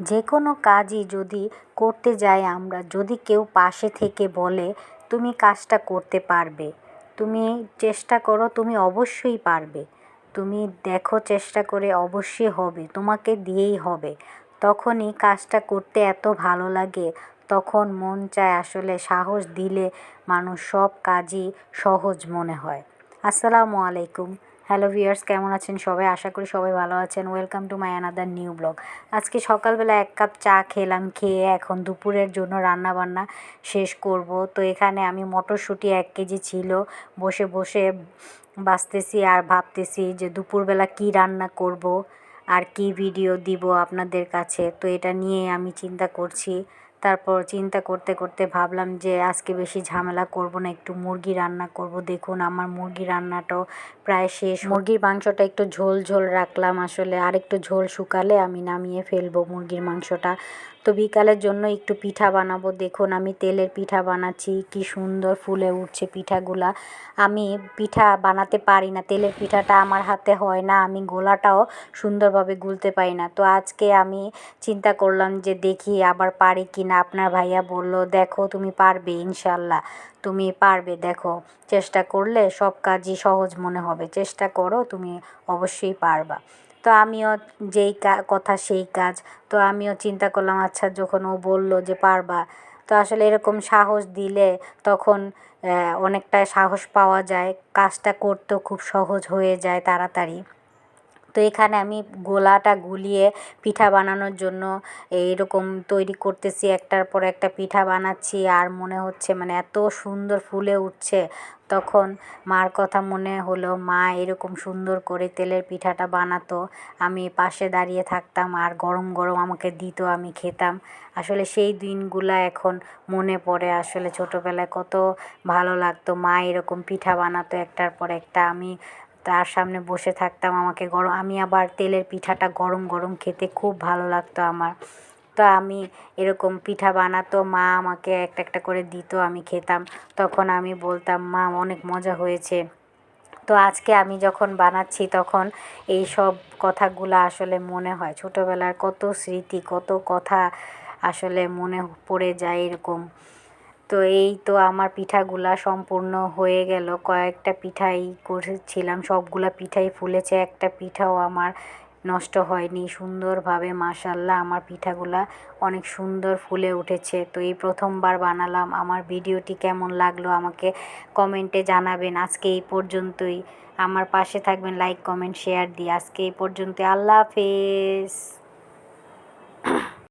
যে কোনো কাজই যদি করতে যাই আমরা, যদি কেউ পাশে থেকে বলে, তুমি কাজটা করতে পারবে, তুমি চেষ্টা করো, তুমি অবশ্যই পারবে, তুমি দেখো চেষ্টা করে অবশ্যই হবে, তোমাকে দিয়েই হবে। তখনই কাজটা করতে এত ভালো লাগে, তখন মন চায় আসলে সাহস দিলে মানুষ সব কাজই সহজ মনে হয়। আসসালামু আলাইকুম। হ্যালো ভিউয়ার্স কেমন আছেন সবাই? আশা করি সবাই ভালো আছেন। Welcome to my another new blog আজকে সকালবেলা এক কাপ চা খেলাম, খেয়ে এখন দুপুরের জন্য রান্না বান্না শেষ করব। তো এখানে আমি মটরশুঁটি এক কেজি ছিল। বসে বসে বাঁচতেছি আর ভাবতেছি যে দুপুরবেলা কি রান্না করব আর কি ভিডিও দিব আপনাদের কাছে। তো এটা নিয়ে আমি চিন্তা করছি। তারপর চিন্তা করতে করতে ভাবলাম যে আজকে বেশি ঝামেলা করব না, একটু মুরগি রান্না করব। দেখুন আমার মুরগি রান্নাটাও প্রায় শেষ। মুরগির মাংসটা একটু ঝোল ঝোল রাখলাম, আসলে আর একটু ঝোল শুকালে আমি নামিয়ে ফেলব মুরগির মাংসটা। তো বিকালের জন্য একটু পিঠা বানাবো। দেখুন, আমি তেলের পিঠা বানাচ্ছি, কি সুন্দর ফুলে উঠছে পিঠাগুলা। আমি পিঠা বানাতে পারি না, তেলের পিঠাটা আমার হাতে হয় না, আমি গোলাটাও সুন্দরভাবে গুলতে পারি না। তো আজকে আমি চিন্তা করলাম যে দেখি আবার পারি কি না আপনার ভাইয়া বলল, দেখো, তুমি পারবে ইনশাল্লাহ তুমি পারবে, দেখো, চেষ্টা করলে সব কাজই সহজ মনে হবে। চেষ্টা করো, তুমি অবশ্যই পারবা। তো আমিও যেই কথা সেই কাজ। তো আমিও চিন্তা করলাম আচ্ছা যখন ও বলল যে পারবা, তো আসলে এরকম সাহস দিলে তখন অনেকটা সাহস পাওয়া যায়। কাজটা করতেও খুব সহজ হয়ে যায় তাড়াতাড়ি। তো এখানে আমি গোলাটা গুলিয়ে পিঠা বানানোর জন্য এইরকম তৈরি করতেছি। একটার পর একটা পিঠা বানাচ্ছি আর মনে হচ্ছে মানে এত সুন্দর ফুলে উঠছে। তখন মার কথা মনে হলো, মা, এরকম সুন্দর করে তেলের পিঠাটা বানাতো। আমি পাশে দাঁড়িয়ে থাকতাম আর গরম গরম আমাকে দিত, আমি খেতাম। আসলে সেই দিনগুলা এখন মনে পড়ে। আসলে ছোটোবেলায় কত ভালো লাগতো। মা এরকম পিঠা বানাতো একটার পর একটা। আমি তার সামনে বসে থাকতাম আমাকে গরম, আমি আবার তেলের পিঠাটা গরম গরম খেতে খুব ভালো লাগতো আমার। তো আমি এরকম পিঠা বানাতো, মা আমাকে একটা একটা করে দিত, আমি খেতাম। তখন আমি বলতাম, মা, অনেক মজা হয়েছে। তো আজকে আমি যখন বানাচ্ছি তখন এই সব কথাগুলো আসলে মনে হয়। ছোটোবেলার কত স্মৃতি, কত কথা আসলে মনে পড়ে যায় এরকম। তো এই তো আমার পিঠাগুলা সম্পূর্ণ হয়ে গেল। কয়েকটা পিঠাই করেছিলাম, সবগুলা পিঠাই ফুলেছে, একটা পিঠাও আমার নষ্ট হয়নি। সুন্দরভাবে মাশাল্লাহ আমার পিঠাগুলা অনেক সুন্দর ফুলে উঠেছে। তো এই প্রথমবার বানালাম। আমার ভিডিওটি কেমন লাগল আমাকে কমেন্টে জানাবেন। আজকে এই পর্যন্তই। আমার পাশে থাকবেন, লাইক, কমেন্ট, শেয়ার দিয়ে। আজকে এই পর্যন্ত আল্লাহ হাফেজ।